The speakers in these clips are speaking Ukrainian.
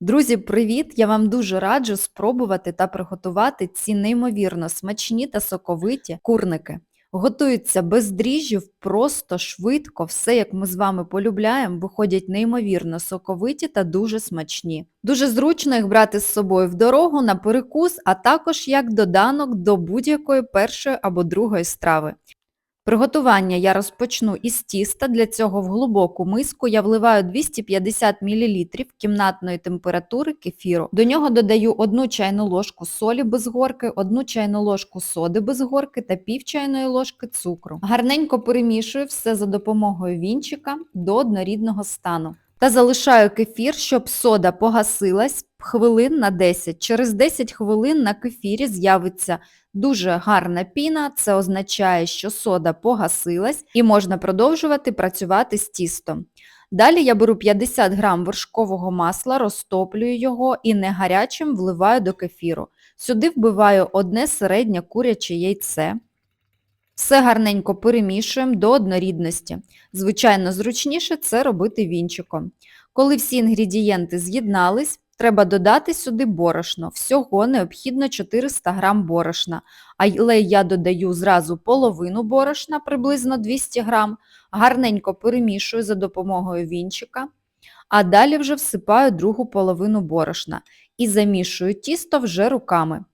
Друзі, привіт! Я вам дуже раджу спробувати та приготувати ці неймовірно смачні та соковиті курники. Готуються без дріжджів, просто швидко, все як ми з вами полюбляємо, виходять неймовірно соковиті та дуже смачні. Дуже зручно їх брати з собою в дорогу на перекус, а також як доданок до будь-якої першої або другої страви. Приготування я розпочну із тіста. Для цього в глибоку миску я вливаю 250 мл кімнатної температури кефіру. До нього додаю 1 чайну ложку солі без горки, 1 чайну ложку соди без горки та пів чайної ложки цукру. Гарненько перемішую все за допомогою вінчика до однорідного стану. Та залишаю кефір, щоб сода погасилась хвилин на 10. Через 10 хвилин на кефірі з'явиться Дуже гарна піна, це означає, що сода погасилась і можна продовжувати працювати з тістом. Далі я беру 50 г вершкового масла, розтоплюю його і не гарячим вливаю до кефіру. Сюди вбиваю одне середнє куряче яйце. Все гарненько перемішуємо до однорідності. Звичайно, зручніше це робити вінчиком. Коли всі інгредієнти з'єднались, Треба додати сюди борошно. Всього необхідно 400 г борошна, але я додаю зразу половину борошна, приблизно 200 г, гарненько перемішую за допомогою вінчика, а далі вже всипаю другу половину борошна і замішую тісто вже руками.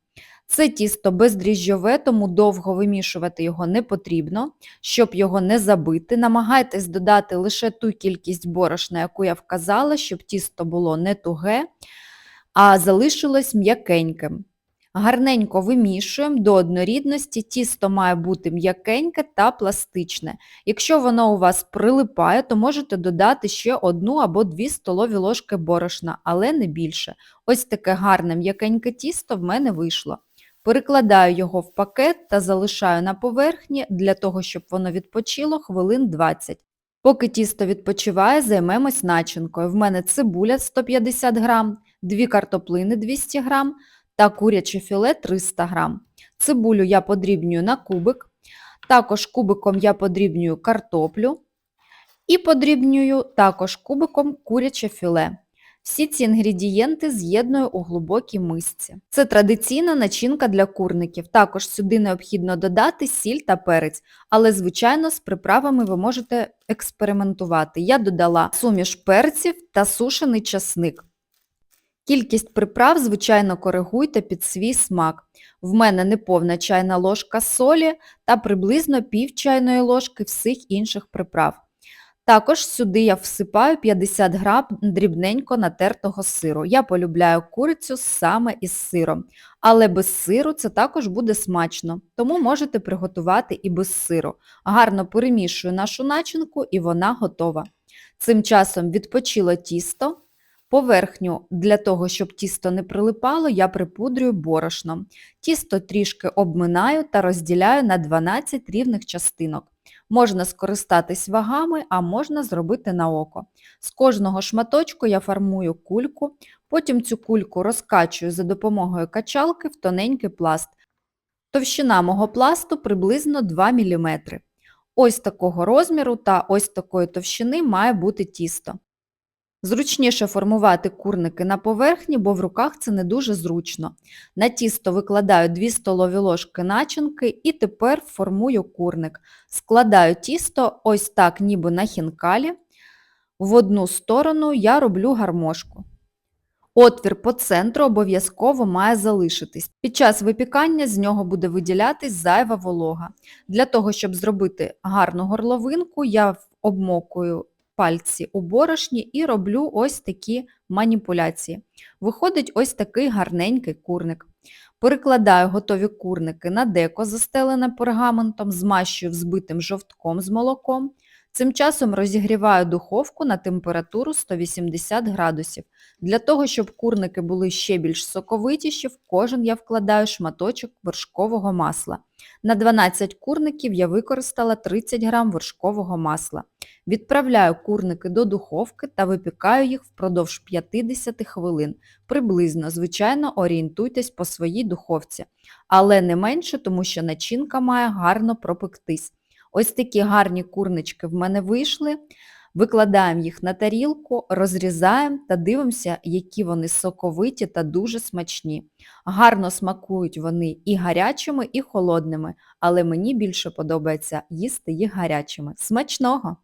Це тісто бездріжджове, тому довго вимішувати його не потрібно, щоб його не забити. Намагайтесь додати лише ту кількість борошна, яку я вказала, щоб тісто було не туге, а залишилось м'якеньким. Гарненько вимішуємо до однорідності, тісто має бути м'якеньке та пластичне. Якщо воно у вас прилипає, то можете додати ще одну або дві столові ложки борошна, але не більше. Ось таке гарне м'якеньке тісто в мене вийшло. Перекладаю його в пакет та залишаю на поверхні для того, щоб воно відпочило хвилин 20. Поки тісто відпочиває, займемось начинкою. В мене цибуля 150 г, 2 картоплини 200 г та куряче філе 300 г. Цибулю я подрібнюю на кубик. Також кубиком я подрібнюю картоплю і подрібнюю також кубиком куряче філе. Всі ці інгредієнти з'єдную у глибокій мисці. Це традиційна начинка для курників. Також сюди необхідно додати сіль та перець, але, звичайно, з приправами ви можете експериментувати. Я додала суміш перців та сушений часник. Кількість приправ, звичайно, коригуйте під свій смак. В мене неповна чайна ложка солі та приблизно пів чайної ложки всіх інших приправ. Також сюди я всипаю 50 грам дрібненько натертого сиру. Я полюбляю курицю саме із сиром, але без сиру це також буде смачно, тому можете приготувати і без сиру. Гарно перемішую нашу начинку і вона готова. Цим часом відпочило тісто. Поверхню для того, щоб тісто не прилипало, я припудрюю борошном. Тісто трішки обминаю та розділяю на 12 рівних частинок. Можна скористатись вагами, а можна зробити на око. З кожного шматочку я формую кульку, потім цю кульку розкачую за допомогою качалки в тоненький пласт. Товщина мого пласту приблизно 2 мм. Ось такого розміру та ось такої товщини має бути тісто. Зручніше формувати курники на поверхні, бо в руках це не дуже зручно. На тісто викладаю 2 столові ложки начинки і тепер формую курник. Складаю тісто ось так, ніби на хінкалі. В одну сторону я роблю гармошку. Отвір по центру обов'язково має залишитись. Під час випікання з нього буде виділятись зайва волога. Для того, щоб зробити гарну горловинку, я обмокую пальці у борошні і роблю ось такі маніпуляції. Виходить ось такий гарненький курник. Перекладаю готові курники на деко, застелене пергаментом, змащую взбитим жовтком з молоком. Цим часом розігріваю духовку на температуру 180 градусів. Для того, щоб курники були ще більш соковитіші, в кожен я вкладаю шматочок вершкового масла. На 12 курників я використала 30 г вершкового масла. Відправляю курники до духовки та випікаю їх впродовж 50 хвилин. Приблизно, звичайно, орієнтуйтесь по своїй духовці, але не менше, тому що начинка має гарно пропектись. Ось такі гарні курнички в мене вийшли. Викладаємо їх на тарілку, розрізаємо та дивимося, які вони соковиті та дуже смачні. Гарно смакують вони і гарячими, і холодними, але мені більше подобається їсти їх гарячими. Смачного!